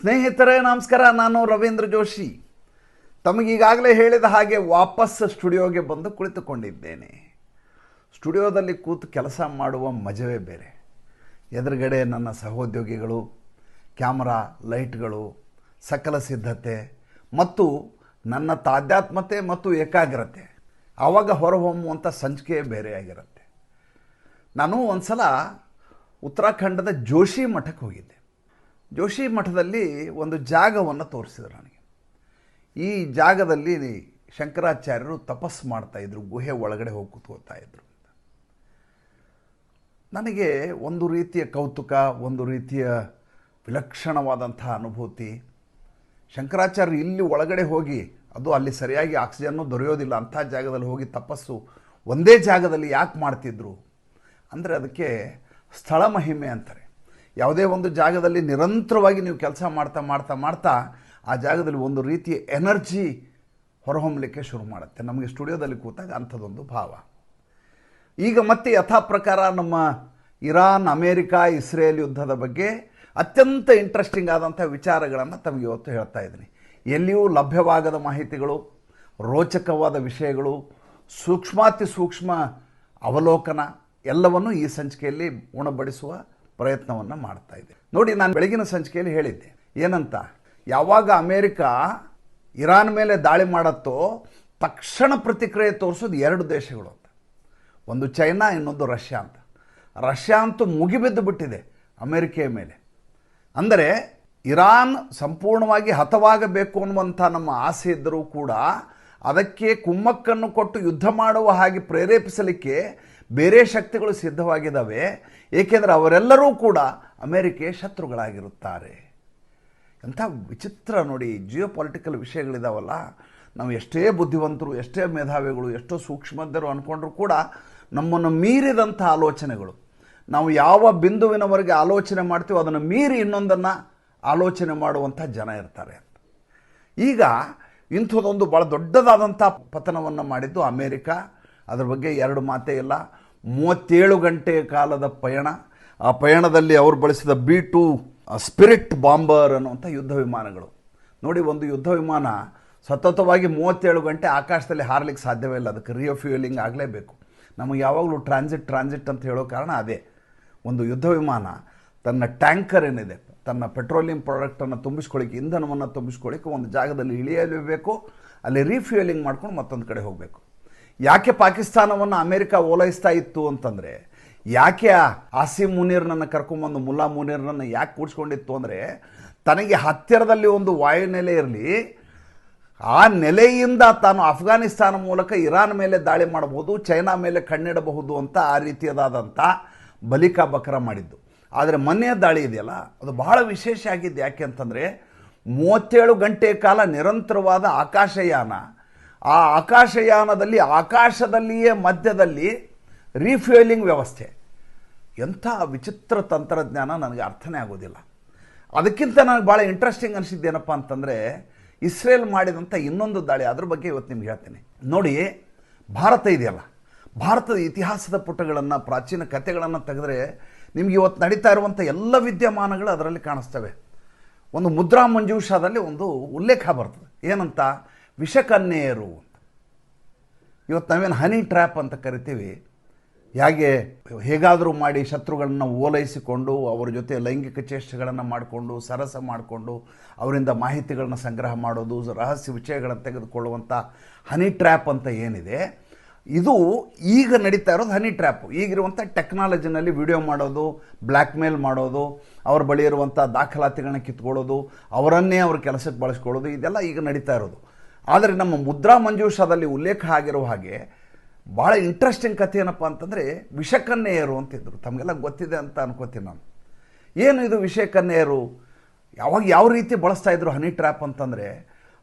ಸ್ನೇಹಿತರೇ, ನಮಸ್ಕಾರ. ನಾನು ರವೀಂದ್ರ ಜೋಶಿ. ತಮಗೀಗಾಗಲೇ ಹೇಳಿದ ಹಾಗೆ ವಾಪಸ್ ಸ್ಟುಡಿಯೋಗೆ ಬಂದು ಕುಳಿತುಕೊಂಡಿದ್ದೇನೆ. ಸ್ಟುಡಿಯೋದಲ್ಲಿ ಕೂತು ಕೆಲಸ ಮಾಡುವ ಮಜವೇ ಬೇರೆ. ಎದುರುಗಡೆ ನನ್ನ ಸಹೋದ್ಯೋಗಿಗಳು, ಕ್ಯಾಮರಾ, ಲೈಟ್ಗಳು, ಸಕಲ ಸಿದ್ಧತೆ ಮತ್ತು ನನ್ನ ತಾಧ್ಯಾತ್ಮತೆ ಮತ್ತು ಏಕಾಗ್ರತೆ. ಆವಾಗ ಹೊರಹೊಮ್ಮುವಂಥ ಸಂಚಿಕೆ ಬೇರೆಯಾಗಿರುತ್ತೆ ನಾನು ಒಂದು ಸಲ ಉತ್ತರಾಖಂಡದ ಜೋಶಿ ಮಠಕ್ಕೆ ಹೋಗಿದ್ದೆ. ಜೋಶಿ ಮಠದಲ್ಲಿ ಒಂದು ಜಾಗವನ್ನು ತೋರಿಸಿದ್ರು ನನಗೆ. ಈ ಜಾಗದಲ್ಲಿ ಶಂಕರಾಚಾರ್ಯರು ತಪಸ್ಸು ಮಾಡ್ತಾಯಿದ್ರು ಗುಹೆ ಒಳಗಡೆ ಹೋಗಿ ಕೂತ್ಕೋತಾ ಇದ್ರು ನನಗೆ ಒಂದು ರೀತಿಯ ಕೌತುಕ, ಒಂದು ರೀತಿಯ ವಿಲಕ್ಷಣವಾದಂಥ ಅನುಭೂತಿ. ಶಂಕರಾಚಾರ್ಯರು ಇಲ್ಲಿ ಒಳಗಡೆ ಹೋಗಿ, ಅದು ಅಲ್ಲಿ ಸರಿಯಾಗಿ ಆಕ್ಸಿಜನ್ನು ದೊರೆಯೋದಿಲ್ಲ, ಅಂಥ ಜಾಗದಲ್ಲಿ ಹೋಗಿ ತಪಸ್ಸು ಒಂದೇ ಜಾಗದಲ್ಲಿ ಯಾಕೆ ಮಾಡ್ತಿದ್ರು? ಅಂದರೆ ಅದಕ್ಕೆ ಸ್ಥಳ ಮಹಿಮೆ ಅಂತಾರೆ. ಯಾವುದೇ ಒಂದು ಜಾಗದಲ್ಲಿ ನಿರಂತರವಾಗಿ ನೀವು ಕೆಲಸ ಮಾಡ್ತಾ ಮಾಡ್ತಾ ಮಾಡ್ತಾ ಆ ಜಾಗದಲ್ಲಿ ಒಂದು ರೀತಿಯ ಎನರ್ಜಿ ಹೊರಹೊಮ್ಮಲಿಕ್ಕೆ ಶುರು ಮಾಡುತ್ತೆ. ನಮಗೆ ಸ್ಟುಡಿಯೋದಲ್ಲಿ ಕೂತಾಗ ಅಂಥದ್ದೊಂದು ಭಾವ. ಈಗ ಮತ್ತೆ ಯಥಾ ಪ್ರಕಾರ ನಮ್ಮ ಇರಾನ್, ಅಮೇರಿಕಾ, ಇಸ್ರೇಲ್ ಯುದ್ಧದ ಬಗ್ಗೆ ಅತ್ಯಂತ ಇಂಟ್ರೆಸ್ಟಿಂಗ್ ಆದಂಥ ವಿಚಾರಗಳನ್ನು ತಮಗೆ ಇವತ್ತು ಹೇಳ್ತಾ ಇದ್ದೀನಿ. ಎಲ್ಲಿಯೂ ಲಭ್ಯವಾಗದ ಮಾಹಿತಿಗಳು, ರೋಚಕವಾದ ವಿಷಯಗಳು ಸೂಕ್ಷ್ಮಾತಿ ಸೂಕ್ಷ್ಮ ಅವಲೋಕನ ಎಲ್ಲವನ್ನು ಈ ಸಂಚಿಕೆಯಲ್ಲಿ ಉಣಬಡಿಸುವ ಪ್ರಯತ್ನವನ್ನು ಮಾಡ್ತಾ ಇದೆ. ನೋಡಿ, ನಾನು ಬೆಳಗಿನ ಸಂಚಿಕೆಯಲ್ಲಿ ಹೇಳಿದ್ದೆ, ಏನಂತ? ಯಾವಾಗ ಅಮೇರಿಕ ಇರಾನ್ ಮೇಲೆ ದಾಳಿ ಮಾಡತ್ತೋ, ತಕ್ಷಣ ಪ್ರತಿಕ್ರಿಯೆ ತೋರಿಸೋದು ಎರಡು ದೇಶಗಳು ಅಂತ. ಒಂದು ಚೈನಾ, ಇನ್ನೊಂದು ರಷ್ಯಾ ಅಂತ. ರಷ್ಯಾ ಅಂತೂ ಮುಗಿಬಿದ್ದು ಬಿಟ್ಟಿದೆ ಅಮೇರಿಕೆಯ ಮೇಲೆ. ಅಂದರೆ, ಇರಾನ್ ಸಂಪೂರ್ಣವಾಗಿ ಹತವಾಗಬೇಕು ಅನ್ನುವಂಥ ನಮ್ಮ ಆಸೆ ಇದ್ದರೂ ಕೂಡ ಅದಕ್ಕೆ ಕುಮ್ಮಕ್ಕನ್ನು ಕೊಟ್ಟು ಯುದ್ಧ ಮಾಡುವ ಹಾಗೆ ಪ್ರೇರೇಪಿಸಲಿಕ್ಕೆ ಬೇರೆ ಶಕ್ತಿಗಳು ಸಿದ್ಧವಾಗಿದ್ದಾವೆ. ಏಕೆಂದರೆ ಅವರೆಲ್ಲರೂ ಕೂಡ ಅಮೇರಿಕೆ ಶತ್ರುಗಳಾಗಿರುತ್ತಾರೆ. ಎಂಥ ವಿಚಿತ್ರ ನೋಡಿ ಜಿಯೋ ಪೊಲಿಟಿಕಲ್ ವಿಷಯಗಳಿದಾವಲ್ಲ. ನಾವು ಎಷ್ಟೇ ಬುದ್ಧಿವಂತರು, ಎಷ್ಟೇ ಮೇಧಾವಿಗಳು, ಎಷ್ಟೋ ಸೂಕ್ಷ್ಮದ್ದರು ಅಂದ್ಕೊಂಡ್ರೂ ಕೂಡ ನಮ್ಮನ್ನು ಮೀರಿದಂಥ ಆಲೋಚನೆಗಳು. ನಾವು ಯಾವ ಬಿಂದುವಿನವರೆಗೆ ಆಲೋಚನೆ ಮಾಡ್ತೀವೋ ಅದನ್ನು ಮೀರಿ ಇನ್ನೊಂದನ್ನು ಆಲೋಚನೆ ಮಾಡುವಂಥ ಜನ ಇರ್ತಾರೆ. ಈಗ ಇಂಥದ್ದೊಂದು ಭಾಳ ದೊಡ್ಡದಾದಂಥ ಪತನವನ್ನು ಮಾಡಿದ್ದು ಅಮೇರಿಕಾ. ಅದ್ರ ಬಗ್ಗೆ ಎರಡು ಮಾತೇ ಇಲ್ಲ. ಮೂವತ್ತೇಳು ಗಂಟೆ ಕಾಲದ ಪಯಣ. ಆ ಪಯಣದಲ್ಲಿ ಅವರು ಬಳಸಿದ ಬಿ ಟು ಸ್ಪಿರಿಟ್ ಬಾಂಬರ್ ಅನ್ನುವಂಥ ಯುದ್ಧ ವಿಮಾನಗಳು. ನೋಡಿ, ಒಂದು ಯುದ್ಧ ವಿಮಾನ ಸತತವಾಗಿ ಮೂವತ್ತೇಳು ಗಂಟೆ ಆಕಾಶದಲ್ಲಿ ಹಾರಲಿಕ್ಕೆ ಸಾಧ್ಯವೇ ಇಲ್ಲ. ಅದಕ್ಕೆ ರಿಯೋಫ್ಯೂಯಲಿಂಗ್ ಆಗಲೇಬೇಕು. ನಮಗೆ ಯಾವಾಗಲೂ ಟ್ರಾನ್ಸಿಟ್ ಟ್ರಾನ್ಸಿಟ್ ಅಂತ ಹೇಳೋ ಕಾರಣ ಅದೇ. ಒಂದು ಯುದ್ಧ ವಿಮಾನ ತನ್ನ ಟ್ಯಾಂಕರ್ ಏನಿದೆ, ತನ್ನ ಪೆಟ್ರೋಲಿಯಂ ಪ್ರಾಡಕ್ಟನ್ನು ತುಂಬಿಸ್ಕೊಳ್ಳಿಕ್ಕೆ, ಇಂಧನವನ್ನು ತುಂಬಿಸ್ಕೊಳ್ಳಿಕ್ಕೆ ಒಂದು ಜಾಗದಲ್ಲಿ ಇಳಿಯಲೇಬೇಕು. ಅಲ್ಲಿ ರೀಫ್ಯೂಯಲಿಂಗ್ ಮಾಡ್ಕೊಂಡು ಮತ್ತೊಂದು ಕಡೆ ಹೋಗಬೇಕು. ಯಾಕೆ ಪಾಕಿಸ್ತಾನವನ್ನು ಅಮೆರಿಕ ಓಲೈಸ್ತಾ ಇತ್ತು ಅಂತಂದರೆ, ಯಾಕೆ ಆಸಿಮ್ ಮುನೀರ್ನನ್ನು ಕರ್ಕೊಂಬಂದು ಮುಲ್ಲಾ ಮುನೀರ್ನನ್ನು ಯಾಕೆ ಕೂಡಿಸ್ಕೊಂಡಿತ್ತು ಅಂದರೆ, ತನಗೆ ಹತ್ತಿರದಲ್ಲಿ ಒಂದು ವಾಯುನೆಲೆ ಇರಲಿ, ಆ ನೆಲೆಯಿಂದ ತಾನು ಅಫ್ಘಾನಿಸ್ತಾನ ಮೂಲಕ ಇರಾನ್ ಮೇಲೆ ದಾಳಿ ಮಾಡಬಹುದು, ಚೈನಾ ಮೇಲೆ ಕಣ್ಣಿಡಬಹುದು ಅಂತ ಆ ರೀತಿಯದಾದಂಥ ಬಲಿಕಾ ಬಕರ ಮಾಡಿದ್ದು. ಆದರೆ ಮೊನ್ನೆಯ ದಾಳಿ ಇದೆಯಲ್ಲ, ಅದು ಬಹಳ ವಿಶೇಷ ಆಗಿದ್ದು ಯಾಕೆ ಅಂತಂದರೆ, ಮೂವತ್ತೇಳು ಗಂಟೆ ಕಾಲ ನಿರಂತರವಾದ ಆಕಾಶಯಾನ ಆ ಆಕಾಶಯಾನದಲ್ಲಿ, ಆಕಾಶದಲ್ಲಿಯೇ ಮಧ್ಯದಲ್ಲಿ ರೀಫ್ಯೂಯಲಿಂಗ್ ವ್ಯವಸ್ಥೆ. ಎಂಥ ವಿಚಿತ್ರ ತಂತ್ರಜ್ಞಾನ ನನಗೆ ಅರ್ಥನೇ ಆಗೋದಿಲ್ಲ. ಅದಕ್ಕಿಂತ ನನಗೆ ಭಾಳ ಇಂಟ್ರೆಸ್ಟಿಂಗ್ ಅನಿಸಿದ್ದೇನಪ್ಪ ಅಂತಂದರೆ, ಇಸ್ರೇಲ್ ಮಾಡಿದಂಥ ಇನ್ನೊಂದು ದಾಳಿ, ಅದ್ರ ಬಗ್ಗೆ ಇವತ್ತು ನಿಮ್ಗೆ ಹೇಳ್ತೀನಿ. ನೋಡಿ, ಭಾರತ ಇದೆಯಲ್ಲ. ಭಾರತದ ಇತಿಹಾಸದ ಪುಟಗಳನ್ನು, ಪ್ರಾಚೀನ ಕಥೆಗಳನ್ನು ತೆಗೆದ್ರೆ ನಿಮ್ಗೆ ಇವತ್ತು ನಡೀತಾ ಇರುವಂಥ ಎಲ್ಲ ವಿದ್ಯಮಾನಗಳು ಅದರಲ್ಲಿ ಕಾಣಿಸ್ತವೆ. ಒಂದು ಮುದ್ರಾ ಮಂಜೂಷಾದಲ್ಲಿ ಒಂದು ಉಲ್ಲೇಖ ಬರ್ತದೆ. ಏನಂತ? ವಿಷಕನ್ಯೆಯರು ಅಂತ. ಇವತ್ತು ನಾವೇನು ಹನಿ ಟ್ರ್ಯಾಪ್ ಅಂತ ಕರಿತೀವಿ. ಹೇಗೆ ಹೇಗಾದರೂ ಮಾಡಿ ಶತ್ರುಗಳನ್ನು ಓಲೈಸಿಕೊಂಡು, ಅವರ ಜೊತೆ ಲೈಂಗಿಕ ಚೇಷ್ಟೆಗಳನ್ನು ಮಾಡಿಕೊಂಡು, ಸರಸ ಮಾಡಿಕೊಂಡು, ಅವರಿಂದ ಮಾಹಿತಿಗಳನ್ನು ಸಂಗ್ರಹ ಮಾಡೋದು, ರಹಸ್ಯ ವಿಷಯಗಳನ್ನು ತೆಗೆದುಕೊಳ್ಳುವಂಥ ಹನಿ ಟ್ರ್ಯಾಪ್ ಅಂತ ಏನಿದೆ. ಇದು ಈಗ ನಡೀತಾ ಇರೋದು ಹನಿ ಟ್ರ್ಯಾಪ್. ಈಗಿರುವಂಥ ಟೆಕ್ನಾಲಜಿನಲ್ಲಿ ವಿಡಿಯೋ ಮಾಡೋದು ಬ್ಲ್ಯಾಕ್ ಮೇಲ್ ಮಾಡೋದು, ಅವ್ರ ಬಳಿ ಇರುವಂಥ ದಾಖಲಾತಿಗಳನ್ನ ಕಿತ್ಕೊಳ್ಳೋದು, ಅವರನ್ನೇ ಅವ್ರ ಕೆಲಸಕ್ಕೆ ಬಳಸ್ಕೊಳ್ಳೋದು, ಇದೆಲ್ಲ ಈಗ ನಡೀತಾ ಇರೋದು. ಆದರೆ ನಮ್ಮ ಮುದ್ರಾ ಮಂಜೂಷಾದಲ್ಲಿ ಉಲ್ಲೇಖ ಆಗಿರೋ ಹಾಗೆ ಭಾಳ ಇಂಟ್ರೆಸ್ಟಿಂಗ್ ಕಥೆ ಏನಪ್ಪ ಅಂತಂದರೆ ವಿಷಕನ್ಯೆಯರು ಅಂತಿದ್ರು ತಮಗೆಲ್ಲ ಗೊತ್ತಿದೆ ಅಂತ ಅನ್ಕೋತೀನಿ ನಾನು. ಏನು ಇದು ವಿಷಕನ್ಯೆಯರು? ಯಾವಾಗ ಯಾವ ರೀತಿ ಬಳಸ್ತಾ ಇದ್ರು ಹನಿ ಟ್ರ್ಯಾಪ್ ಅಂತಂದರೆ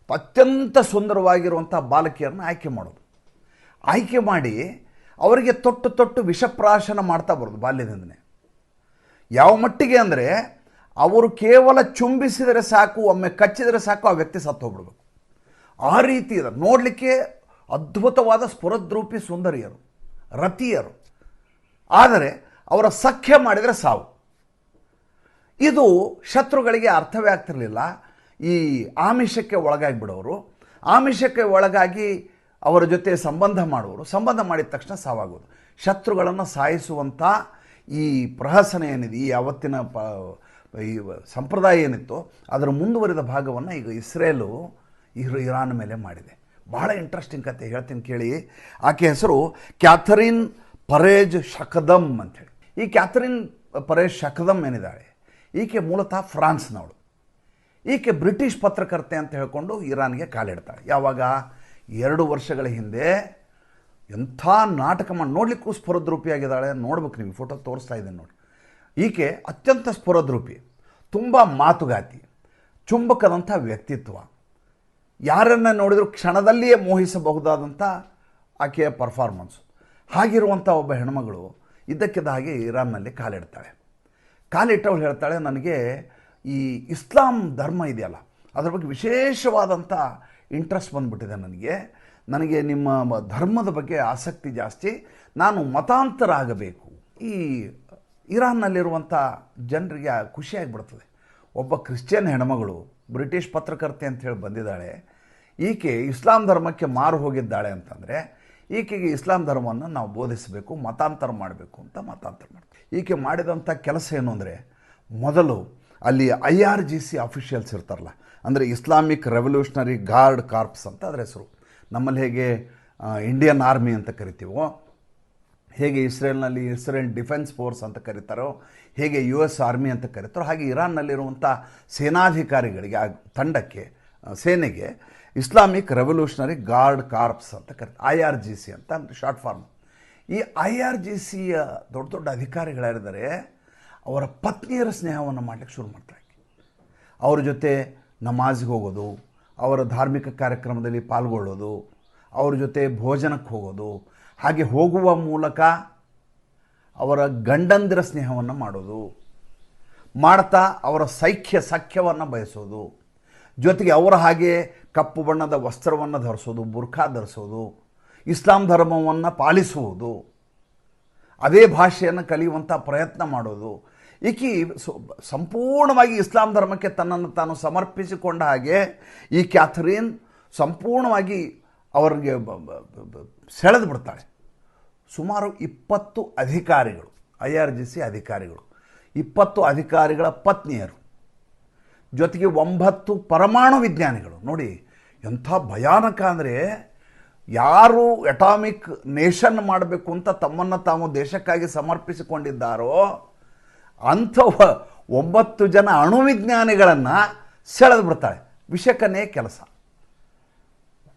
ಅತ್ಯಂತ ಸುಂದರವಾಗಿರುವಂಥ ಬಾಲಕಿಯರನ್ನು ಆಯ್ಕೆ ಮಾಡೋದು. ಆಯ್ಕೆ ಮಾಡಿ ಅವರಿಗೆ ತೊಟ್ಟು ತೊಟ್ಟು ವಿಷಪ್ರಾಶನ ಮಾಡ್ತಾ ಬರೋದು ಬಾಲ್ಯದಿಂದನೇ. ಯಾವ ಮಟ್ಟಿಗೆ ಅಂದರೆ ಅವರು ಕೇವಲ ಚುಂಬಿಸಿದರೆ ಸಾಕು, ಒಮ್ಮೆ ಕಚ್ಚಿದರೆ ಸಾಕು, ಆ ವ್ಯಕ್ತಿ ಸತ್ತು ಹೋಗ್ಬಿಡ್ಬೇಕು ಆ ರೀತಿ ಇದೆ ನೋಡಲಿಕ್ಕೆ ಅದ್ಭುತವಾದ ಸ್ಫುರದ್ರೂಪಿ ಸುಂದರಿಯರು, ರತಿಯರು. ಆದರೆ ಅವರ ಸಖ್ಯ ಮಾಡಿದರೆ ಸಾವು. ಇದು ಶತ್ರುಗಳಿಗೆ ಅರ್ಥವೇ ಆಗ್ತಿರಲಿಲ್ಲ ಈ ಆಮಿಷಕ್ಕೆ ಒಳಗಾಗಿ ಬಿಡೋರು ಆಮಿಷಕ್ಕೆ ಒಳಗಾಗಿ ಅವರ ಜೊತೆ ಸಂಬಂಧ ಮಾಡುವರು ಸಂಬಂಧ ಮಾಡಿದ ತಕ್ಷಣ ಸಾವಾಗೋದು. ಶತ್ರುಗಳನ್ನು ಸಾಯಿಸುವಂಥ ಈ ಪ್ರಹಸನ ಏನಿದೆ, ಈ ಅವತ್ತಿನ ಪ, ಈ ಸಂಪ್ರದಾಯ ಏನಿತ್ತು, ಅದರ ಮುಂದುವರಿದ ಭಾಗವನ್ನು ಈಗ ಇಸ್ರೇಲು ಇರ್ ಇರಾನ್ ಮೇಲೆ ಮಾಡಿದೆ. ಬಹಳ ಇಂಟ್ರೆಸ್ಟಿಂಗ್ ಕತೆ ಹೇಳ್ತೀನಿ ಕೇಳಿ. ಆಕೆ ಹೆಸರು ಕ್ಯಾಥರಿನ್ ಪರೇಜ್ ಶಕದಮ್ ಅಂಥೇಳಿ. ಈ ಕ್ಯಾಥರಿನ್ ಪರೇಜ್ ಶಕದಮ್ ಏನಿದ್ದಾಳೆ? ಈಕೆ ಮೂಲತಃ ಫ್ರಾನ್ಸ್ನವಳು. ಈಕೆ ಬ್ರಿಟಿಷ್ ಪತ್ರಕರ್ತೆ ಅಂತ ಹೇಳಿಕೊಂಡು ಇರಾನ್ಗೆ ಕಾಲಿಡ್ತಾಳೆ. ಯಾವಾಗ? ಎರಡು ವರ್ಷಗಳ ಹಿಂದೆ. ಎಂಥ ನಾಟಕ ಮಾಡಿ ನೋಡಲಿಕ್ಕೂ ಸ್ಫುರದ್ರೂಪಿಯಾಗಿದ್ದಾಳೆ. ನೋಡ್ಬೇಕು ನಿಮ್ಗೆ, ಫೋಟೋ ತೋರಿಸ್ತಾ ಇದ್ದೀನಿ ನೋಡಿ. ಈಕೆ ಅತ್ಯಂತ ಸ್ಫುರದ್ರೂಪಿ, ತುಂಬ ಮಾತುಗಾತಿ, ಚುಂಬಕದಂಥ ವ್ಯಕ್ತಿತ್ವ. ಯಾರನ್ನು ನೋಡಿದರೂ ಕ್ಷಣದಲ್ಲಿಯೇ ಮೋಹಿಸಬಹುದಾದಂಥ ಆಕೆಯ ಪರ್ಫಾರ್ಮೆನ್ಸು ಹಾಗಿರುವಂಥ ಒಬ್ಬ ಹೆಣ್ಮಗಳು ಇದ್ದಕ್ಕಿದ್ದ ಹಾಗೆ ಇರಾನ್ನಲ್ಲಿ ಕಾಲಿಡ್ತಾಳೆ. ಕಾಲಿಟ್ಟವಳು ಹೇಳ್ತಾಳೆ, ನನಗೆ ಈ ಇಸ್ಲಾಂ ಧರ್ಮ ಇದೆಯಲ್ಲ, ಅದ್ರ ಬಗ್ಗೆ ವಿಶೇಷವಾದಂಥ ಇಂಟ್ರೆಸ್ಟ್ ಬಂದುಬಿಟ್ಟಿದೆ ನನಗೆ. ನನಗೆ ನಿಮ್ಮ ಧರ್ಮದ ಬಗ್ಗೆ ಆಸಕ್ತಿ ಜಾಸ್ತಿ, ನಾನು ಮತಾಂತರ ಆಗಬೇಕು ಈ ಇರಾನ್ನಲ್ಲಿರುವಂಥ ಜನರಿಗೆ ಖುಷಿಯಾಗಿಬಿಡ್ತದೆ ಒಬ್ಬ ಕ್ರಿಶ್ಚಿಯನ್ ಹೆಣ್ಮಗಳು, ಬ್ರಿಟಿಷ್ ಪತ್ರಕರ್ತೆ ಅಂತ ಹೇಳಿ ಬಂದಿದ್ದಾಳೆ. ಈಕೆ ಇಸ್ಲಾಂ ಧರ್ಮಕ್ಕೆ ಮಾರು ಹೋಗಿದ್ದಾಳೆ ಅಂತಂದರೆ, ಈಕೆಗೆ ಇಸ್ಲಾಂ ಧರ್ಮವನ್ನು ನಾವು ಬೋಧಿಸಬೇಕು, ಮತಾಂತರ ಮಾಡಬೇಕು ಅಂತ ಮತಾಂತರ ಮಾಡ್ತೀವಿ ಈಕೆ ಮಾಡಿದಂಥ ಕೆಲಸ ಏನು ಅಂದರೆ, ಮೊದಲು ಅಲ್ಲಿ I R G C officials ಇರ್ತಾರಲ್ಲ, ಅಂದರೆ ಇಸ್ಲಾಮಿಕ್ ರೆವಲ್ಯೂಷನರಿ ಗಾರ್ಡ್ ಕಾರ್ಪ್ಸ್ ಅಂತ ಅದರ ಹೆಸರು. ನಮ್ಮಲ್ಲಿ ಹೇಗೆ ಇಂಡಿಯನ್ ಆರ್ಮಿ ಅಂತ ಕರಿತೀವೋ ಹೇಗೆ ಇಸ್ರೇಲ್ನಲ್ಲಿ ಇಸ್ರೇಲ್ ಡಿಫೆನ್ಸ್ ಫೋರ್ಸ್ ಅಂತ ಕರೀತಾರೋ, ಹೇಗೆ ಯು ಎಸ್ ಆರ್ಮಿ ಅಂತ ಕರೀತಾರೋ, ಹಾಗೆ ಇರಾನ್ನಲ್ಲಿರುವಂಥ ಸೇನಾಧಿಕಾರಿಗಳಿಗೆ, ಆ ತಂಡಕ್ಕೆ ಸೇನೆಗೆ ಇಸ್ಲಾಮಿಕ್ ರೆವಲ್ಯೂಷನರಿ ಗಾರ್ಡ್ ಕಾರ್ಪ್ಸ್ ಅಂತ ಕರೀತಾರೆ, ಐ ಆರ್ ಜಿ ಸಿ ಅಂತ ಶಾರ್ಟ್ ಫಾರ್ಮ್. ಈ ಐ ಆರ್ ಜಿ ಸಿಯ ದೊಡ್ಡ ದೊಡ್ಡ ಅಧಿಕಾರಿಗಳಾರಿದ್ದಾರೆ, ಅವರ ಪತ್ನಿಯರ ಸ್ನೇಹವನ್ನು ಮಾಡಲಿಕ್ಕೆ ಶುರು ಮಾಡ್ತಾರೆ. ಅವ್ರ ಜೊತೆ ನಮಾಜ್ಗೆ ಹೋಗೋದು, ಅವರ ಧಾರ್ಮಿಕ ಕಾರ್ಯಕ್ರಮದಲ್ಲಿ ಪಾಲ್ಗೊಳ್ಳೋದು, ಅವ್ರ ಜೊತೆ ಭೋಜನಕ್ಕೆ ಹೋಗೋದು ಹಾಗೆ ಹೋಗುವ ಮೂಲಕ ಅವರ ಗಂಡಂದಿರ ಸ್ನೇಹವನ್ನು ಮಾಡೋದು, ಮಾಡ್ತಾ ಅವರ ಸೈಖ್ಯ ಸಖ್ಯವನ್ನು ಬಯಸೋದು, ಜೊತೆಗೆ ಅವರ ಹಾಗೆ ಕಪ್ಪು ಬಣ್ಣದ ವಸ್ತ್ರವನ್ನು ಧರಿಸೋದು, ಬುರ್ಖಾ ಧರಿಸೋದು, ಇಸ್ಲಾಂ ಧರ್ಮವನ್ನು ಪಾಲಿಸುವುದು, ಅದೇ ಭಾಷೆಯನ್ನು ಕಲಿಯುವಂಥ ಪ್ರಯತ್ನ ಮಾಡೋದು. ಈಕಿ ಸಂಪೂರ್ಣವಾಗಿ ಇಸ್ಲಾಂ ಧರ್ಮಕ್ಕೆ ತನ್ನನ್ನು ತಾನು ಸಮರ್ಪಿಸಿಕೊಂಡ ಹಾಗೆ ಈ ಕ್ಯಾಥರೀನ್ ಸಂಪೂರ್ಣವಾಗಿ ಅವರಿಗೆ ಸೆಳೆದು ಬಿಡ್ತಾಳೆ. ಸುಮಾರು ಇಪ್ಪತ್ತು ಅಧಿಕಾರಿಗಳು, ಐ ಆರ್ ಜಿ ಸಿ ಅಧಿಕಾರಿಗಳು, ಇಪ್ಪತ್ತು ಅಧಿಕಾರಿಗಳ ಪತ್ನಿಯರು, ಜೊತೆಗೆ ಒಂಬತ್ತು ಪರಮಾಣು ವಿಜ್ಞಾನಿಗಳು. ನೋಡಿ, ಎಂಥ ಭಯಾನಕ ಅಂದರೆ ಯಾರು ಅಟಾಮಿಕ್ ನೇಷನ್ ಮಾಡಬೇಕು ಅಂತ ತಮ್ಮನ್ನು ತಾವು ದೇಶಕ್ಕಾಗಿ ಸಮರ್ಪಿಸಿಕೊಂಡಿದ್ದಾರೋ ಅಂಥ ಒಂಬತ್ತು ಜನ ಅಣುವಿಜ್ಞಾನಿಗಳನ್ನು ಸೆಳೆದು ಬಿಡ್ತಾಳೆ. ವಿಷಕನೇ ಕೆಲಸ.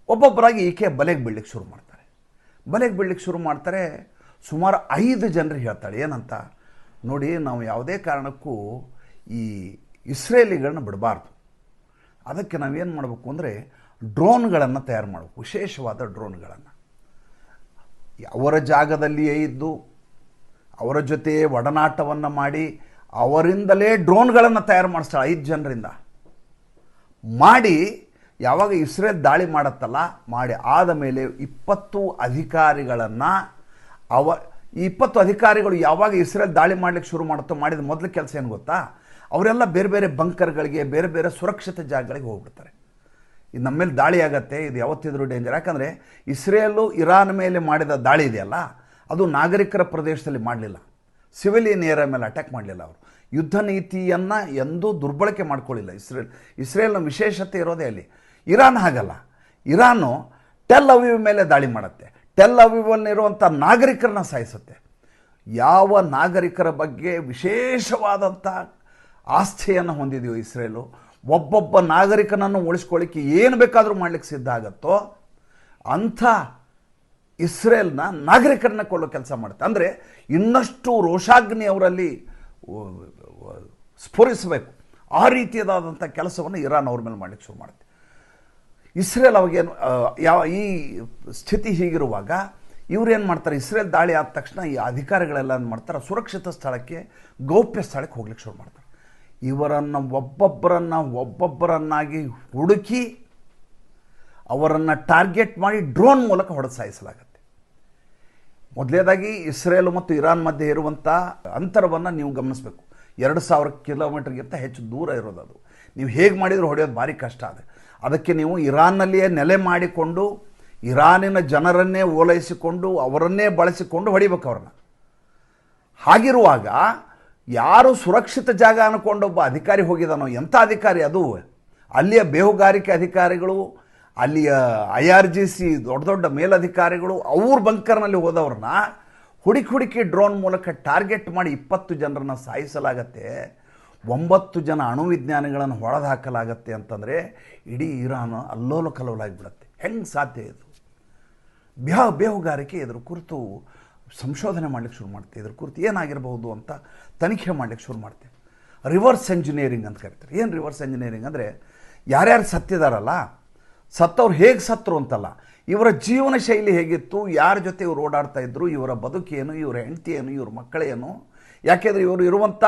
ಒಬ್ಬೊಬ್ಬರಾಗಿ ಈಕೆ ಬಲೆಗೆ ಬೀಳಲಿಕ್ಕೆ ಶುರು ಮಾಡ್ತಾರೆ. ಬಲೆಗೆ ಬೀಳಲಿಕ್ಕೆ ಶುರು ಮಾಡ್ತಾರೆ, ಸುಮಾರು ಐದು ಜನರು ಹೇಳ್ತಾಳೆ, ಏನಂತ? ನೋಡಿ, ನಾವು ಯಾವುದೇ ಕಾರಣಕ್ಕೂ ಈ ಇಸ್ರೇಲಿಗಳನ್ನ ಬಿಡಬಾರ್ದು. ಅದಕ್ಕೆ ನಾವೇನು ಮಾಡಬೇಕು ಅಂದರೆ, ಡ್ರೋನ್ಗಳನ್ನು ತಯಾರು ಮಾಡಬೇಕು, ವಿಶೇಷವಾದ ಡ್ರೋನ್ಗಳನ್ನು. ಅವರ ಜಾಗದಲ್ಲಿಯೇ ಇದ್ದು, ಅವರ ಜೊತೆ ಒಡನಾಟವನ್ನು ಮಾಡಿ, ಅವರಿಂದಲೇ ಡ್ರೋನ್ಗಳನ್ನು ತಯಾರು ಮಾಡಿಸ್ತಾಳೆ ಐದು ಜನರಿಂದ. ಮಾಡಿ ಯಾವಾಗ ಇಸ್ರೇಲ್ ದಾಳಿ ಮಾಡತ್ತಲ್ಲ, ಮಾಡಿ ಆದ ಮೇಲೆ ಇಪ್ಪತ್ತು ಅಧಿಕಾರಿಗಳನ್ನು ಅವ, ಈ ಇಪ್ಪತ್ತು ಅಧಿಕಾರಿಗಳು ಯಾವಾಗ ಇಸ್ರೇಲ್ ದಾಳಿ ಮಾಡಲಿಕ್ಕೆ ಶುರು ಮಾಡುತ್ತೋ, ಮಾಡಿದ ಮೊದಲ ಕೆಲಸ ಏನು ಗೊತ್ತಾ? ಅವರೆಲ್ಲ ಬೇರೆ ಬೇರೆ ಬಂಕರ್ಗಳಿಗೆ, ಬೇರೆ ಬೇರೆ ಸುರಕ್ಷಿತ ಜಾಗಗಳಿಗೆ ಹೋಗ್ಬಿಡ್ತಾರೆ. ಇದು ನಮ್ಮ ಮೇಲೆ ದಾಳಿ ಆಗತ್ತೆ, ಇದು ಯಾವತ್ತಿದ್ರೂ ಡೇಂಜರ್ ಯಾಕಂದರೆ ಇಸ್ರೇಲು ಇರಾನ್ ಮೇಲೆ ಮಾಡಿದ ದಾಳಿ ಇದೆಯಲ್ಲ, ಅದು ನಾಗರಿಕರ ಪ್ರದೇಶದಲ್ಲಿ ಮಾಡಲಿಲ್ಲ. ಸಿವಿಲಿಯನ್ ಏರಿಯಾ ಮೇಲೆ ಅಟ್ಯಾಕ್ ಮಾಡಲಿಲ್ಲ ಅವರು. ಯುದ್ಧ ನೀತಿಯನ್ನು ಎಂದೂ ದುರ್ಬಳಕೆ ಮಾಡ್ಕೊಳ್ಳಿಲ್ಲ ಇಸ್ರೇಲ್. ಇಸ್ರೇಲ್ನ ವಿಶೇಷತೆ ಇರೋದೇ ಅಲ್ಲಿ. ಇರಾನ್ ಹಾಗಲ್ಲ. ಇರಾನು ಟೆಲ್ ಅವಿವ್ ಮೇಲೆ ದಾಳಿ ಮಾಡುತ್ತೆ. ಟೆಲ್ ಅವೀವಲ್ಲಿರುವಂಥ ನಾಗರಿಕರನ್ನ ಸಾಯಿಸುತ್ತೆ. ಯಾವ ನಾಗರಿಕರ ಬಗ್ಗೆ ವಿಶೇಷವಾದಂಥ ಆಸ್ಥೆಯನ್ನು ಹೊಂದಿದೆಯೋ ಇಸ್ರೇಲು, ಒಬ್ಬೊಬ್ಬ ನಾಗರಿಕನನ್ನು ಉಳಿಸ್ಕೊಳ್ಳಿಕ್ಕೆ ಏನು ಬೇಕಾದರೂ ಮಾಡಲಿಕ್ಕೆ ಸಿದ್ಧ ಆಗತ್ತೋ, ಅಂಥ ಇಸ್ರೇಲ್ನ ನಾಗರಿಕರನ್ನ ಕೊಲ್ಲೋ ಕೆಲಸ ಮಾಡುತ್ತೆ. ಅಂದರೆ ಇನ್ನಷ್ಟು ರೋಷಾಗ್ನಿ ಅವರಲ್ಲಿ ಸ್ಫುರಿಸಬೇಕು. ಆ ರೀತಿಯಾದಂಥ ಕೆಲಸವನ್ನು ಇರಾನ್ ಅವ್ರ ಮೇಲೆ ಮಾಡಲಿಕ್ಕೆ ಶುರು ಮಾಡುತ್ತೆ. ಇಸ್ರೇಲ್ ಅವಾಗೇನು ಯಾವ ಈ ಸ್ಥಿತಿ ಹೀಗಿರುವಾಗ ಇವ್ರೇನು ಮಾಡ್ತಾರೆ, ಇಸ್ರೇಲ್ ದಾಳಿ ಆದ ತಕ್ಷಣ ಈ ಅಧಿಕಾರಿಗಳೆಲ್ಲ ಏನು ಮಾಡ್ತಾರೆ, ಸುರಕ್ಷಿತ ಸ್ಥಳಕ್ಕೆ, ಗೌಪ್ಯ ಸ್ಥಳಕ್ಕೆ ಹೋಗ್ಲಿಕ್ಕೆ ಶುರು ಮಾಡ್ತಾರೆ. ಇವರನ್ನು ಒಬ್ಬೊಬ್ಬರನ್ನು ಒಬ್ಬೊಬ್ಬರನ್ನಾಗಿ ಹುಡುಕಿ ಅವರನ್ನು ಟಾರ್ಗೆಟ್ ಮಾಡಿ ಡ್ರೋನ್ ಮೂಲಕ ಹೊಡೆಸಾಯಿಸಲಾಗುತ್ತೆ ಮೊದಲನೇದಾಗಿ ಇಸ್ರೇಲ್ ಮತ್ತು ಇರಾನ್ ಮಧ್ಯೆ ಇರುವಂಥ ಅಂತರವನ್ನು ನೀವು ಗಮನಿಸಬೇಕು. ಎರಡು ಸಾವಿರ ಕಿಲೋಮೀಟ್ರ್ಗಿಂತ ಹೆಚ್ಚು ದೂರ ಇರೋದು ಅದು ನೀವು ಹೇಗೆ ಮಾಡಿದರೂ ಹೊಡೆಯೋದು ಭಾರಿ ಕಷ್ಟ ಅದು ಅದಕ್ಕೆ ನೀವು ಇರಾನ್ನಲ್ಲಿಯೇ ನೆಲೆ ಮಾಡಿಕೊಂಡು ಇರಾನಿನ ಜನರನ್ನೇ ಓಲೈಸಿಕೊಂಡು ಅವರನ್ನೇ ಬಳಸಿಕೊಂಡು ಹೊಡಿಬೇಕು ಅವ್ರನ್ನ. ಹಾಗಿರುವಾಗ ಯಾರು ಸುರಕ್ಷಿತ ಜಾಗ ಅನ್ಕೊಂಡೊಬ್ಬ ಅಧಿಕಾರಿ ಹೋಗಿದಾನೋ ಎಂಥ ಅಧಿಕಾರಿ ಅದು? ಅಲ್ಲಿಯ ಬೇಹುಗಾರಿಕೆ ಅಧಿಕಾರಿಗಳು, ಅಲ್ಲಿಯ ಐ ಆರ್ ಜಿ ಸಿ ದೊಡ್ಡ ದೊಡ್ಡ ಮೇಲಧಿಕಾರಿಗಳು, ಅವ್ರ ಬಂಕರ್ನಲ್ಲಿ ಹೋದವ್ರನ್ನ ಹುಡುಕಿ ಹುಡುಕಿ ಡ್ರೋನ್ ಮೂಲಕ ಟಾರ್ಗೆಟ್ ಮಾಡಿ ಇಪ್ಪತ್ತು ಜನರನ್ನು ಸಾಯಿಸಲಾಗತ್ತೆ. ಒಂಬತ್ತು ಜನ ಅಣುವಿಜ್ಞಾನಿಗಳನ್ನು ಹೊಡೆದು ಹಾಕಲಾಗತ್ತೆ ಅಂತಂದರೆ ಇಡೀ ಇರಾನ್ ಅಲ್ಲೋಲ ಕಲ್ಲೋಲಾಗಿಬಿಡುತ್ತೆ. ಹೆಂಗೆ ಸಾಧ್ಯ ಇದು? ಬೇಹ, ಬೇಹುಗಾರಿಕೆ ಇದ್ರ ಕುರಿತು ಸಂಶೋಧನೆ ಮಾಡ್ಲಿಕ್ಕೆ ಶುರು ಮಾಡ್ತೀವಿ ಇದ್ರ ಕುರಿತು ಏನಾಗಿರ್ಬೋದು ಅಂತ ತನಿಖೆ ಮಾಡ್ಲಿಕ್ಕೆ ಶುರು ಮಾಡ್ತೀವಿ ರಿವರ್ಸ್ ಎಂಜಿನಿಯರಿಂಗ್ ಅಂತ ಕರಿತಾರೆ. ಏನು ರಿವರ್ಸ್ ಎಂಜಿನಿಯರಿಂಗ್ ಅಂದರೆ ಯಾರ್ಯಾರು ಸತ್ತಿದಾರಲ್ಲ, ಸತ್ತವ್ರು ಹೇಗೆ ಸತ್ತರು ಅಂತಲ್ಲ, ಇವರ ಜೀವನ ಶೈಲಿ ಹೇಗಿತ್ತು, ಯಾರ ಜೊತೆ ಇವ್ರು ಓಡಾಡ್ತಾ ಇದ್ರು, ಇವರ ಬದುಕೇನು, ಇವರ ಹೆಂಡತಿ ಇವ್ರ ಮಕ್ಕಳೇನು, ಯಾಕೆಂದರೆ ಇವರು ಇರುವಂಥ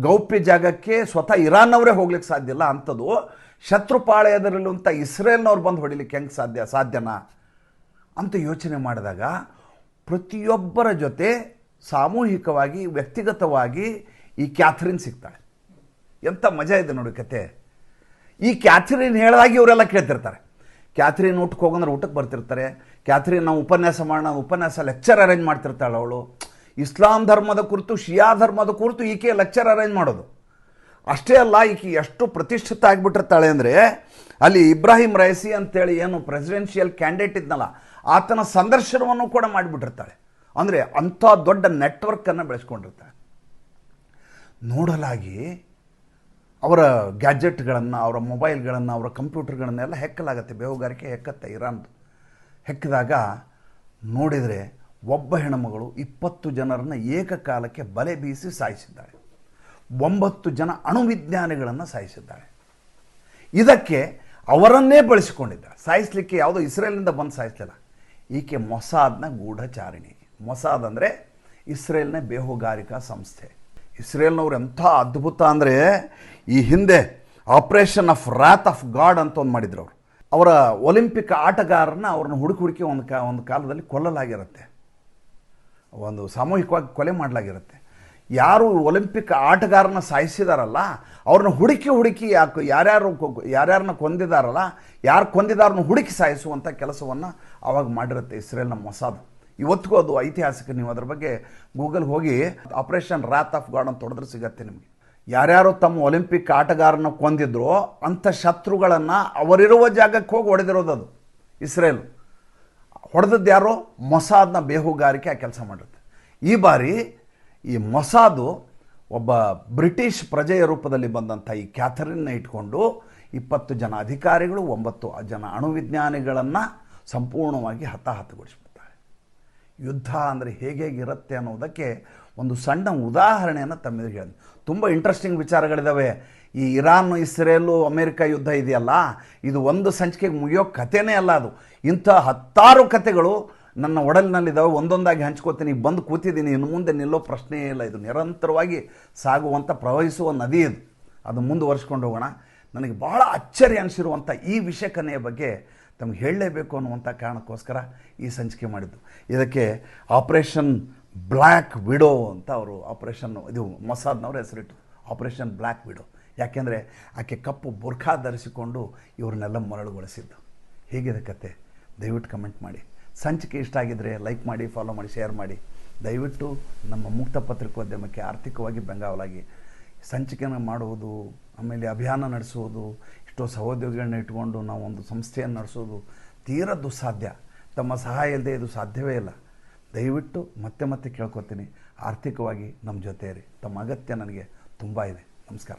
ಗೌಪ್ಯ ಜಾಗಕ್ಕೆ ಸ್ವತಃ ಇರಾನ್ನವರೇ ಹೋಗ್ಲಿಕ್ಕೆ ಸಾಧ್ಯ ಇಲ್ಲ ಅಂಥದ್ದು ಶತ್ರುಪಾಳಯದಲ್ಲಿರುವಂಥ ಇಸ್ರೇಲ್ನವ್ರು ಬಂದು ಹೊಡಿಲಿಕ್ಕೆ ಹೆಂಗೆ ಸಾಧ್ಯ, ಸಾಧ್ಯನಾ? ಅಂತ ಯೋಚನೆ ಮಾಡಿದಾಗ ಪ್ರತಿಯೊಬ್ಬರ ಜೊತೆ ಸಾಮೂಹಿಕವಾಗಿ, ವ್ಯಕ್ತಿಗತವಾಗಿ ಈ ಕ್ಯಾಥರಿನ್ ಸಿಗ್ತಾಳೆ. ಎಂಥ ಮಜಾ ಇದೆ ನೋಡಿ ಕತೆ. ಈ ಕ್ಯಾಥರಿನ್ ಹೇಳಿದಾಗ ಇವರೆಲ್ಲ ಕೇಳ್ತಿರ್ತಾರೆ. ಕ್ಯಾಥರಿನ್ ಊಟಕ್ಕೆ ಹೋಗಂದ್ರೆ ಊಟಕ್ಕೆ ಬರ್ತಿರ್ತಾರೆ. ಕ್ಯಾಥರಿನ್, ನಾವು ಉಪನ್ಯಾಸ ಮಾಡೋಣ, ಉಪನ್ಯಾಸ ಲೆಕ್ಚರ್ ಅರೇಂಜ್ ಮಾಡ್ತಿರ್ತಾಳೆ ಅವಳು. ಇಸ್ಲಾಂ ಧರ್ಮದ ಕುರಿತು, ಶಿಯಾ ಧರ್ಮದ ಕುರಿತು ಈಕೆ ಲೆಕ್ಚರ್ ಅರೇಂಜ್ ಮಾಡೋದು. ಅಷ್ಟೇ ಅಲ್ಲ, ಈಕೆ ಎಷ್ಟು ಪ್ರತಿಷ್ಠಿತ ಆಗಿಬಿಟ್ಟಿರ್ತಾಳೆ ಅಂದರೆ, ಅಲ್ಲಿ ಇಬ್ರಾಹಿಂ ರೈಸಿ ಅಂತೇಳಿ ಏನು ಪ್ರೆಸಿಡೆನ್ಷಿಯಲ್ ಕ್ಯಾಂಡಿಡೇಟ್ ಇದ್ನಲ್ಲ, ಆತನ ಸಂದರ್ಶನವನ್ನು ಕೂಡ ಮಾಡಿಬಿಟ್ಟಿರ್ತಾಳೆ. ಅಂದರೆ ಅಂಥ ದೊಡ್ಡ ನೆಟ್ವರ್ಕನ್ನು ಬೆಳೆಸ್ಕೊಂಡಿರ್ತಾಳೆ. ನೋಡಲಾಗಿ ಅವರ ಗ್ಯಾಜೆಟ್ಗಳನ್ನು ಅವರ ಮೊಬೈಲ್ಗಳನ್ನು ಅವರ ಕಂಪ್ಯೂಟರ್ಗಳನ್ನೆಲ್ಲ ಹೆಕ್ಕಲಾಗತ್ತೆ. ಬೇಹುಗಾರಿಕೆ ಹೆಕ್ಕತ್ತೆ, ಇರಾನ್ದು. ಹೆಕ್ಕಿದಾಗ ನೋಡಿದರೆ ಒಬ್ಬ ಹೆಣ್ಣುಮಗಳು ಇಪ್ಪತ್ತು ಜನರನ್ನು ಏಕಕಾಲಕ್ಕೆ ಬಲೆ ಬೀಸಿ ಸಾಯಿಸಿದ್ದಾಳೆ ಒಂಬತ್ತು ಜನ ಅಣುವಿಜ್ಞಾನಿಗಳನ್ನು ಸಾಯಿಸಿದ್ದಾಳೆ ಇದಕ್ಕೆ ಅವರನ್ನೇ ಬಳಸಿಕೊಂಡಿದ್ದ ಸಾಯಿಸಲಿಕ್ಕೆ ಯಾವುದೋ ಇಸ್ರೇಲ್ನಿಂದ ಬಂದು ಸಾಯಿಸಲಿಲ್ಲ. ಈಕೆ ಮೊಸಾದ್ನ ಗೂಢಚಾರಿಣಿ. ಮೊಸಾದ್ ಅಂದರೆ ಇಸ್ರೇಲ್ನ ಬೇಹುಗಾರಿಕಾ ಸಂಸ್ಥೆ. ಇಸ್ರೇಲ್ನವ್ರು ಎಂಥ ಅದ್ಭುತ ಅಂದರೆ ಈ ಹಿಂದೆ operation of wrath of God ಅಂತ ಒಂದು ಮಾಡಿದ್ರು ಅವರು. ಅವರ ಒಲಿಂಪಿಕ್ ಆಟಗಾರನ ಅವ್ರನ್ನ ಹುಡುಕಿ ಹುಡುಕಿ ಒಂದು ಕಾ ಒಂದು ಕಾಲದಲ್ಲಿ ಕೊಲ್ಲಲಾಗಿರುತ್ತೆ. ಒಂದು ಸಾಮೂಹಿಕವಾಗಿ ಕೊಲೆ ಮಾಡಲಾಗಿರುತ್ತೆ. ಯಾರು ಒಲಿಂಪಿಕ್ ಆಟಗಾರನ ಸಾಯಿಸಿದಾರಲ್ಲ, ಅವ್ರನ್ನ ಹುಡುಕಿ ಹುಡುಕಿ ಯಾಕೆ ಯಾರ್ಯಾರು ಯಾರ್ಯಾರನ್ನ ಕೊಂದಿದಾರಲ್ಲ, ಯಾರು ಕೊಂದಿದಾರನ್ನ ಹುಡುಕಿ ಸಾಯಿಸುವಂಥ ಕೆಲಸವನ್ನು ಅವಾಗ ಮಾಡಿರುತ್ತೆ ಇಸ್ರೇಲ್ನ ಮೊಸಾದ್. ಇವತ್ತಿಗೂ ಅದು ಐತಿಹಾಸಿಕ ನೀವು ಅದ್ರ ಬಗ್ಗೆ ಗೂಗಲ್ ಹೋಗಿ ಆಪರೇಷನ್ ರಾತ್ ಆಫ್ ಗಾಡ್ ಅಂತ ಹೊಡೆದ್ರೆ ಸಿಗತ್ತೆ ನಿಮಗೆ. ಯಾರ್ಯಾರು ತಮ್ಮ ಒಲಿಂಪಿಕ್ ಆಟಗಾರನ ಕೊಂದಿದ್ರೋ, ಅಂಥ ಶತ್ರುಗಳನ್ನು ಅವರಿರುವ ಜಾಗಕ್ಕೆ ಹೋಗಿ ಹೊಡೆದಿರೋದು ಅದು, ಇಸ್ರೇಲ್. ಹೊಡೆದದ್ದು ಯಾರೋ? ಮೊಸಾದ್ನ ಬೇಹುಗಾರಿಕೆ ಆ ಕೆಲಸ ಮಾಡಿರುತ್ತೆ. ಈ ಬಾರಿ ಈ ಮೊಸಾದು ಒಬ್ಬ ಬ್ರಿಟಿಷ್ ಪ್ರಜೆಯ ರೂಪದಲ್ಲಿ ಬಂದಂಥ ಈ ಕ್ಯಾಥರಿನ್ನ ಇಟ್ಕೊಂಡು ಇಪ್ಪತ್ತು ಜನ ಅಧಿಕಾರಿಗಳು, ಒಂಬತ್ತು ಜನ ಅಣುವಿಜ್ಞಾನಿಗಳನ್ನು ಸಂಪೂರ್ಣವಾಗಿ ಹತಾಹತಗೊಳಿಸ್ಬಿಡ್ತಾರೆ. ಯುದ್ಧ ಅಂದರೆ ಹೇಗೆ ಇರುತ್ತೆ ಅನ್ನೋದಕ್ಕೆ ಒಂದು ಸಣ್ಣ ಉದಾಹರಣೆಯನ್ನು ತಮ್ಮೆದುರಿಗೆ ಹೇಳಿದೆ ತುಂಬ ಇಂಟ್ರೆಸ್ಟಿಂಗ್ ವಿಚಾರಗಳಿದ್ದಾವೆ ಈ ಇರಾನ್, ಇಸ್ರೇಲು, ಅಮೇರಿಕ ಯುದ್ಧ ಇದೆಯಲ್ಲ, ಇದು ಒಂದು ಸಂಚಿಕೆಗೆ ಮುಗಿಯೋ ಕಥೆನೇ ಅಲ್ಲ ಅದು. ಇಂಥ ಹತ್ತಾರು ಕಥೆಗಳು ನನ್ನ ಒಡಲಿನಲ್ಲಿದ್ದಾವೆ, ಒಂದೊಂದಾಗಿ ಹಂಚ್ಕೋತೀನಿ ಬಂದು ಕೂತಿದ್ದೀನಿ, ಇನ್ನು ಮುಂದೆ ನಿಲ್ಲೋ ಪ್ರಶ್ನೆಯೇ ಇಲ್ಲ. ಇದು ನಿರಂತರವಾಗಿ ಸಾಗುವಂಥ, ಪ್ರವಹಿಸುವ ನದಿ ಇದು. ಅದು ಮುಂದುವರ್ಸ್ಕೊಂಡು ಹೋಗೋಣ. ನನಗೆ ಭಾಳ ಅಚ್ಚರಿ ಅನಿಸಿರುವಂಥ ಈ ವಿಷಕನೆಯ ಬಗ್ಗೆ ತಮಗೆ ಹೇಳಲೇಬೇಕು ಅನ್ನುವಂಥ ಕಾರಣಕ್ಕೋಸ್ಕರ ಈ ಸಂಚಿಕೆ ಮಾಡಿದ್ದು. ಇದಕ್ಕೆ ಆಪರೇಷನ್ ಬ್ಲ್ಯಾಕ್ ವಿಡೋ ಅಂತ ಅವರು, ಆಪರೇಷನ್ ಇದು ಮೊಸಾದ್ನವ್ರ ಹೆಸರಿಟ್ಟು, ಆಪರೇಷನ್ ಬ್ಲ್ಯಾಕ್ ವಿಡೋ. ಯಾಕೆಂದರೆ ಆಕೆ ಕಪ್ಪು ಬುರ್ಖಾ ಧರಿಸಿಕೊಂಡು ಇವ್ರನ್ನೆಲ್ಲ ಮರಳುಗೊಳಿಸಿದ್ದು. ಹೇಗಿದೆ ಕತೆ? ದಯವಿಟ್ಟು ಕಮೆಂಟ್ ಮಾಡಿ. ಸಂಚಿಕೆ ಇಷ್ಟ ಆಗಿದ್ದರೆ ಲೈಕ್ ಮಾಡಿ ಫಾಲೋ ಮಾಡಿ ಶೇರ್ ಮಾಡಿ. ದಯವಿಟ್ಟು ನಮ್ಮ ಮುಕ್ತ ಪತ್ರಿಕೋದ್ಯಮಕ್ಕೆ ಆರ್ಥಿಕವಾಗಿ ಬೆಂಗಾವಲಾಗಿ. ಸಂಚಿಕೆನ ಮಾಡುವುದು, ಆಮೇಲೆ ಅಭಿಯಾನ ನಡೆಸುವುದು, ಎಷ್ಟೋ ಸಹೋದ್ಯೋಗಿಗಳನ್ನ ಇಟ್ಕೊಂಡು ನಾವು ಒಂದು ಸಂಸ್ಥೆಯನ್ನು ನಡೆಸೋದು ತೀರ ದುಸ್ಸಾಧ್ಯ. ತಮ್ಮ ಸಹಾಯ ಇಲ್ಲದೆ ಇದು ಸಾಧ್ಯವೇ ಇಲ್ಲ. ದಯವಿಟ್ಟು ಮತ್ತೆ ಮತ್ತೆ ಕೇಳ್ಕೊತೀನಿ. ಆರ್ಥಿಕವಾಗಿ ನಮ್ಮ ಜೊತೆ ತಮ್ಮ ಅಗತ್ಯ ನನಗೆ ತುಂಬ ಇದೆ. ನಮಸ್ಕಾರ.